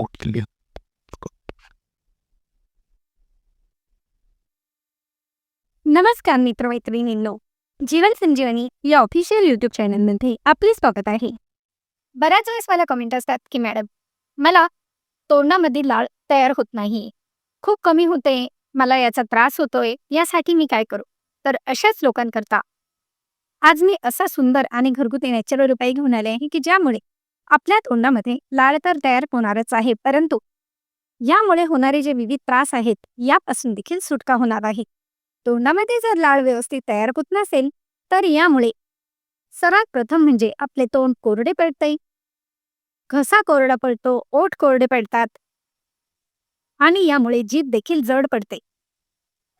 उठली नमस्कार मित्रमैत्रिणींनो. जीवन संजीवनी या ऑफिशियल यूट्यूब चॅनलमध्ये आपले स्वागत आहे. बऱ्याच वेळेस मला कमेंट असतात की मॅडम मला तोंडामध्ये लाळ तयार होत नाही. खूप कमी होते. मला याचा त्रास होतोय. यासाठी मी काय करू? तर अशाच लोकांकरता आज मी असा सुंदर आणि घरगुती नॅचरल उपाय घेऊन आले आहे की ज्यामुळे आपल्या तोंडामध्ये लाळ तर तयार होणारच आहे परंतु यामुळे होणारे जे विविध त्रास आहेत यापासून देखील सुटका होणार आहे. तोंडामध्ये जर लाळ व्यवस्थित तयार होत नसेल तर यामुळे सर्वात प्रथम म्हणजे आपले तोंड कोरडे पडते. घसा कोरडा पडतो ओठ कोरडे पडतात आणि यामुळे जीभ देखील जड पडते.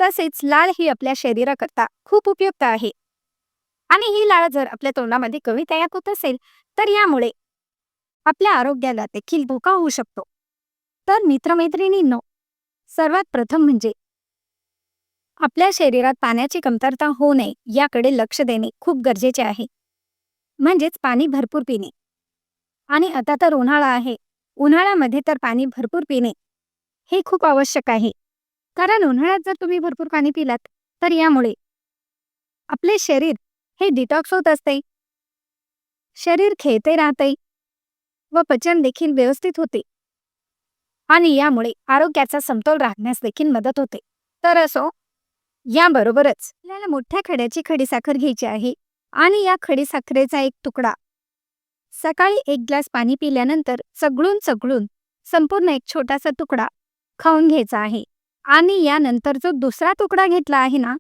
तसेच लाळ ही आपल्या शरीराकरता खूप उपयुक्त आहे. आणि ही लाळ जर आपल्या तोंडामध्ये कमी तयार होत असेल तर यामुळे आपल्या आरोग्याला देखील धोका होऊ शकतो. तर मित्रमैत्रिणींनो सर्वात प्रथम म्हणजे आपल्या शरीरात पाण्याची कमतरता होऊ नये याकडे लक्ष देणे खूप गरजेचे आहे. म्हणजेच पाणी भरपूर पिणे. आणि आता तर उन्हाळा आहे. उन्हाळ्यामध्ये तर पाणी भरपूर पिणे हे खूप आवश्यक आहे. कारण उन्हाळ्यात जर तुम्ही भरपूर पाणी पिलात तर यामुळे आपले शरीर हे डिटॉक्स होत असते. शरीर खेळते राहते. व पचन देखील व्यवस्थित होते. आणि यामुळे आरोग्याचा समतोल राखण्यास देखील मदत होते. तर असो याबरोबरच आपल्याला मोठ्या खड्याची खडीसाखर घ्यायची आहे आणि या खडीसाखरेचा एक तुकडा. सकाळी एक ग्लास पाणी पिल्यानंतर चगळून चगळून संपूर्ण एक छोटासा तुकडा खाऊन घ्यायचा आहे. आणि यानंतर जो दुसरा तुकडा घेतला आहे ना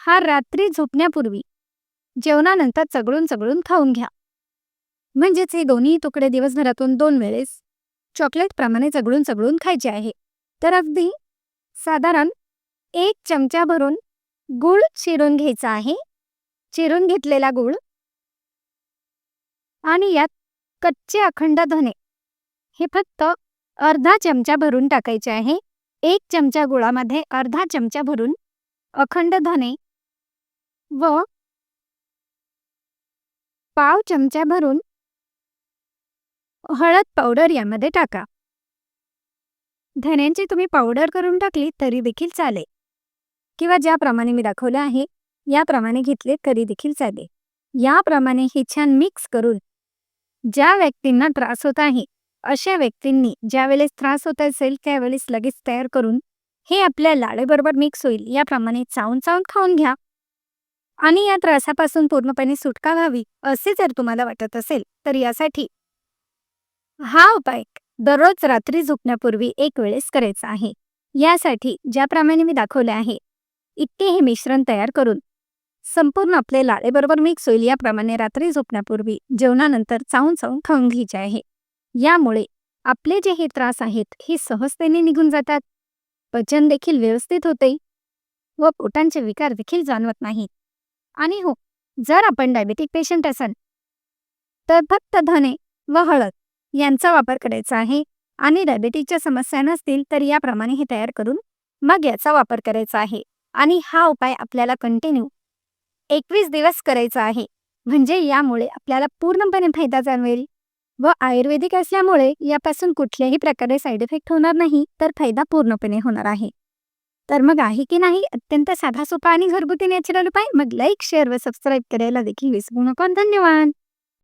हा रात्री झोपण्यापूर्वी जेवणानंतर चगळून चगळून खाऊन घ्या. म्हणजेच हे दोन्ही तुकडे दिवसभरातून दोन वेळेस चॉकलेट प्रमाणे चगळून चगळून खायचे आहे. तर अगदी साधारण एक चमचा भरून गूळ चिरून घ्यायचा आहे. चिरून घेतलेला गूळ आणि यात कच्चे अखंड धने हे फक्त अर्धा चमचा भरून टाकायचे आहे. एक चमचा गुळामध्ये अर्धा चमचा भरून अखंड धने व पाव चमचा भरून हळद पावडर यामध्ये टाका. धन्यांची तुम्ही पावडर करून टाकली तरी देखील चालेल. किंवा ज्याप्रमाणे मी दाखवलं आहे याप्रमाणे घेतले तरी देखील चालेल. याप्रमाणे हे छान मिक्स करून ज्या व्यक्तींना त्रास होत आहे अशा व्यक्तींनी ज्यावेळेस त्रास होत असेल त्यावेळेस लगेच तयार करून हे आपल्या लाडेबरोबर मिक्स होईल याप्रमाणे चावून चावून खाऊन घ्या. आणि या त्रासापासून पूर्णपणे सुटका व्हावी असे जर तुम्हाला वाटत असेल तर यासाठी हा उपाय दररोज रात्री झोपण्यापूर्वी एक वेळेस करायचा आहे. यासाठी ज्याप्रमाणे मी दाखवले आहे इतके हे मिश्रण तयार करून संपूर्ण आपले लाळेबरोबर मिक्स होईल याप्रमाणे रात्री झोपण्यापूर्वी जेवणानंतर चावून चावून खाऊन घ्यायचे आहे. यामुळे आपले जे हे त्रास आहेत हे सहजतेने निघून जातात. पचन देखील व्यवस्थित होते व पोटांचे विकार देखील जाणवत नाहीत. आणि हो जर आपण डायबेटिक पेशंट असाल तर फक्त धने व हळद यांचा वापर करायचा आहे. आणि डायबेटिकच्या समस्या नसतील तर याप्रमाणे हे तयार करून मग याचा वापर करायचा आहे. आणि हा उपाय आपल्याला कंटिन्यू एकवीस दिवस करायचा आहे. म्हणजे यामुळे आपल्याला पूर्णपणे फायदा जाणवेल. व आयुर्वेदिक असल्यामुळे यापासून कुठल्याही प्रकारे साईड इफेक्ट होणार नाही तर फायदा पूर्णपणे होणार आहे. तर मग आहे की नाही? अत्यंत साधा सोपा आणि घरगुती नॅचरल उपाय? मग लाईक शेअर व सबस्क्राईब करायला देखील विसरू नका. धन्यवाद!